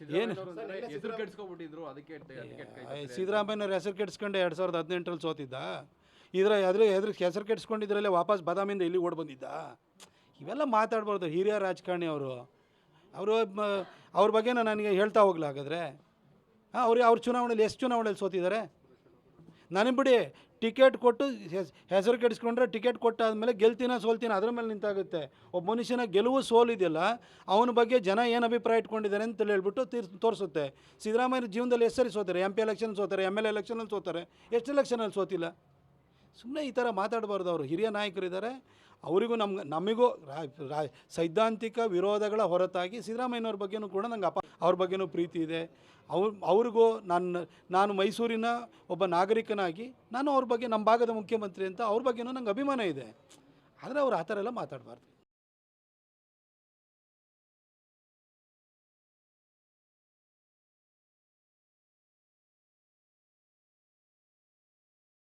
ಏನು? ಹೆಸರು ಕೆಡ್ಸ್ಕೊಬಿಟ್ಟಿದ್ರು ಅದಕ್ಕೆ ಸಿದ್ದರಾಮಯ್ಯನವ್ರ ಹೆಸರು ಕೆಡ್ಸ್ಕೊಂಡು ಎರಡು ಸಾವಿರದ ಹದಿನೆಂಟರಲ್ಲಿ ಸೋತಿದ್ದ? ಇದ್ರ ಅದ್ರ ಎದ್ರ ಹೆಸರು ಕೆಡಿಸ್ಕೊಂಡಿದ್ರಲ್ಲೇ ವಾಪಸ್ ಬದಾಮಿಂದ ಇಲ್ಲಿ ಓಡ್ ಬಂದಿದ್ದ? ಇವೆಲ್ಲ ಮಾತಾಡ್ಬಾರ್ದು ಹಿರಿಯ ರಾಜಕಾರಣಿ ಅವರು. ಅವರು ಅವ್ರ ಬಗ್ಗೆ ನನಗೆ ಹೇಳ್ತಾ ಹೋಗ್ಲಾ ಹಾಗಾದ್ರೆ ಹಾಂ ಅವ್ರಿಗೆ ಅವ್ರ ಚುನಾವಣೆಯಲ್ಲಿ ಎಷ್ಟು ಚುನಾವಣೆಯಲ್ಲಿ ಸೋತಿದ್ದಾರೆ? ನನಗೆ ಬಿಡಿ, ಟಿಕೆಟ್ ಕೊಟ್ಟು ಹೆಸರು ಕೆಡಿಸ್ಕೊಂಡ್ರೆ ಟಿಕೆಟ್ ಕೊಟ್ಟಾದ್ಮೇಲೆ ಗೆಲ್ತೀನ ಸೋಲ್ತೀನ ಅದ್ರ ಮೇಲೆ ನಿಂತಾಗುತ್ತೆ. ಒಬ್ಬ ಮನುಷ್ಯನ ಗೆಲುವು ಸೋಲಿದೆಯಲ್ಲ ಅವನ ಬಗ್ಗೆ ಜನ ಏನು ಅಭಿಪ್ರಾಯ ಇಟ್ಕೊಂಡಿದ್ದಾರೆ ಅಂತ ಹೇಳ್ಬಿಟ್ಟು ತೀರ್ ತೋರಿಸುತ್ತೆ. ಸಿದ್ದರಾಮಯ್ಯ ಜೀವನದಲ್ಲಿ ಎಷ್ಟು ಸರಿ ಸೋತಾರೆ ಎಂ ಪಿ ಎಲೆಕ್ಷನ್ ಸೋತಾರೆ ಎಂ ಎಲ್ ಎಲೆಕ್ಷನಲ್ಲಿ ಸೋತಾರೆ, ಎಷ್ಟು ಎಲೆಕ್ಷನಲ್ಲಿ ಸೋತಿಲ್ಲ? ಸುಮ್ಮನೆ ಈ ಥರ ಮಾತಾಡಬಾರ್ದು ಅವರು. ಹಿರಿಯ ನಾಯಕರಿದ್ದಾರೆ, ಅವರಿಗೂ ನಮ್ಗೆ, ನಮಗೂ ಸೈದ್ಧಾಂತಿಕ ವಿರೋಧಗಳ ಹೊರತಾಗಿ ಸಿದ್ದರಾಮಯ್ಯನವ್ರ ಬಗ್ಗೆನೂ ಕೂಡ ನಂಗೆ ಅಪ ಅವ್ರ ಬಗ್ಗೆನೂ ಪ್ರೀತಿ ಇದೆ. ಅವ್ರ, ಅವ್ರಿಗೂ ನನ್ನ ನಾನು ಮೈಸೂರಿನ ಒಬ್ಬ ನಾಗರಿಕನಾಗಿ ನಾನು ಅವ್ರ ಬಗ್ಗೆ ನಮ್ಮ ಭಾಗದ ಮುಖ್ಯಮಂತ್ರಿ ಅಂತ ಅವ್ರ ಬಗ್ಗೆನೂ ನಂಗೆ ಅಭಿಮಾನ ಇದೆ. ಆದರೆ ಅವ್ರು ಆ ಥರ ಎಲ್ಲ ಮಾತಾಡಬಾರ್ದು.